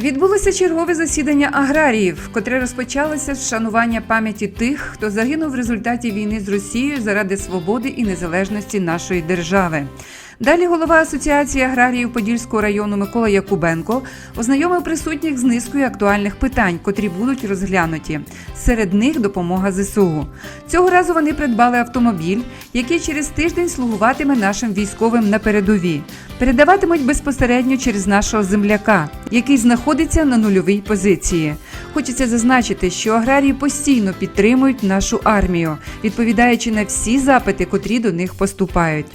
Відбулося чергове засідання аграріїв, котре розпочалося з шанування пам'яті тих, хто загинув в результаті війни з Росією заради свободи і незалежності нашої держави. Далі голова Асоціації аграріїв Подільського району Микола Якубенко ознайомив присутніх з низкою актуальних питань, котрі будуть розглянуті. Серед них допомога ЗСУ. Цього разу вони придбали автомобіль, який через тиждень слугуватиме нашим військовим на передовій. Передаватимуть безпосередньо через нашого земляка, який знаходиться на нульовій позиції. Хочеться зазначити, що аграрії постійно підтримують нашу армію, відповідаючи на всі запити, котрі до них поступають.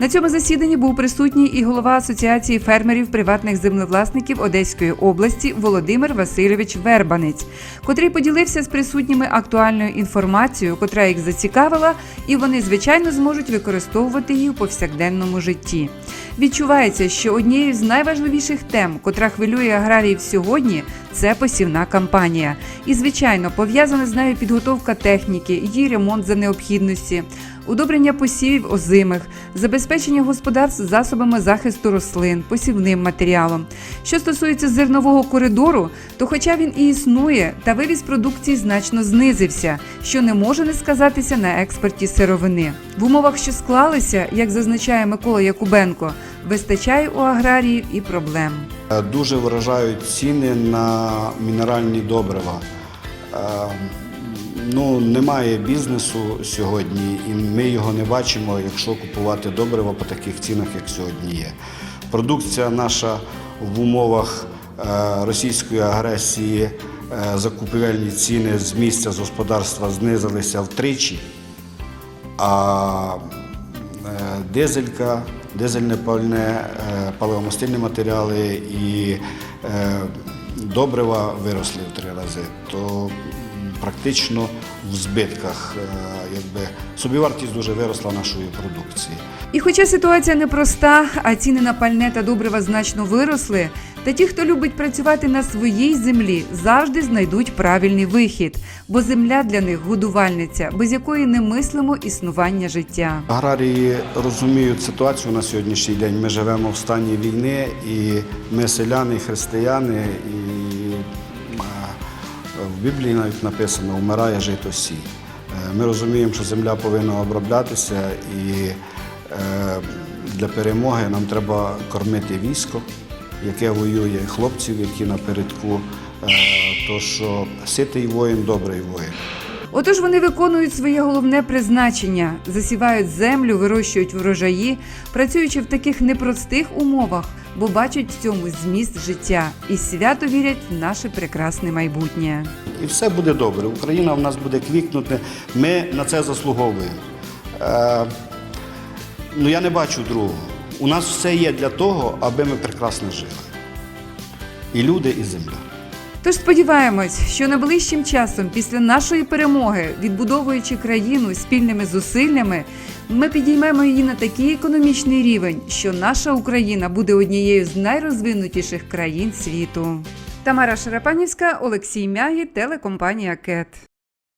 На цьому засіданні був присутній і голова Асоціації фермерів приватних землевласників Одеської області Володимир Васильович Вербанець, котрий поділився з присутніми актуальною інформацією, котра їх зацікавила, і вони, звичайно, зможуть використовувати її у повсякденному житті. Відчувається, що однією з найважливіших тем, котра хвилює аграріїв сьогодні, це посівна кампанія. І, звичайно, пов'язана з нею підготовка техніки, її ремонт за необхідності, удобрення посівів озимих, забезпечення господарств засобами захисту рослин, посівним матеріалом. Що стосується зернового коридору, то хоча він і існує, та вивіз продукції значно знизився, що не може не сказатися на експорті сировини. В умовах, що склалися, як зазначає Микола Якубенко, вистачає у аграріїв і проблем. Е, Дуже вражають ціни на мінеральні добрива. Е, Ну, немає бізнесу сьогодні, і ми його не бачимо, якщо купувати добрива по таких цінах, як сьогодні є. Продукція наша в умовах е, російської агресії, закупівельні ціни з місця з господарства знизилися втричі, а дизелька, дизельне пальне, е, паливомастильні матеріали і е, добрива виросли в три рази, то практично в збитках, е, якби собівартість дуже виросла нашої продукції. І хоча ситуація непроста, а ціни на пальне та добрива значно виросли, та ті, хто любить працювати на своїй землі, завжди знайдуть правильний вихід, бо земля для них годувальниця, без якої не мислимо існування життя. Аграрії розуміють ситуацію на сьогоднішній день. Ми живемо в стані війни, і ми селяни, християни, і в Біблії навіть написано Вмирає жито сій. Е, Ми розуміємо, що земля повинна оброблятися, і е, для перемоги нам треба кормити військо, яке воює, хлопців, які напередку. Е, То що ситий воїн, добрий воїн. Отож вони виконують своє головне призначення, засівають землю, вирощують врожаї, працюючи в таких непростих умовах, бо бачать в цьому зміст життя і свято вірять в наше прекрасне майбутнє. І все буде добре. Україна в нас буде квікнути. Ми на це заслуговуємо. Е, ну я не бачу другого. У нас все є для того, аби ми прекрасно жили. І люди, і земля. Тож сподіваємось, що найближчим часом, після нашої перемоги, відбудовуючи країну спільними зусиллями, ми підіймемо її на такий економічний рівень, що наша Україна буде однією з найрозвинутіших країн світу. Тамара Шарапанівська, Олексій Мягі, телекомпанія КЕТ.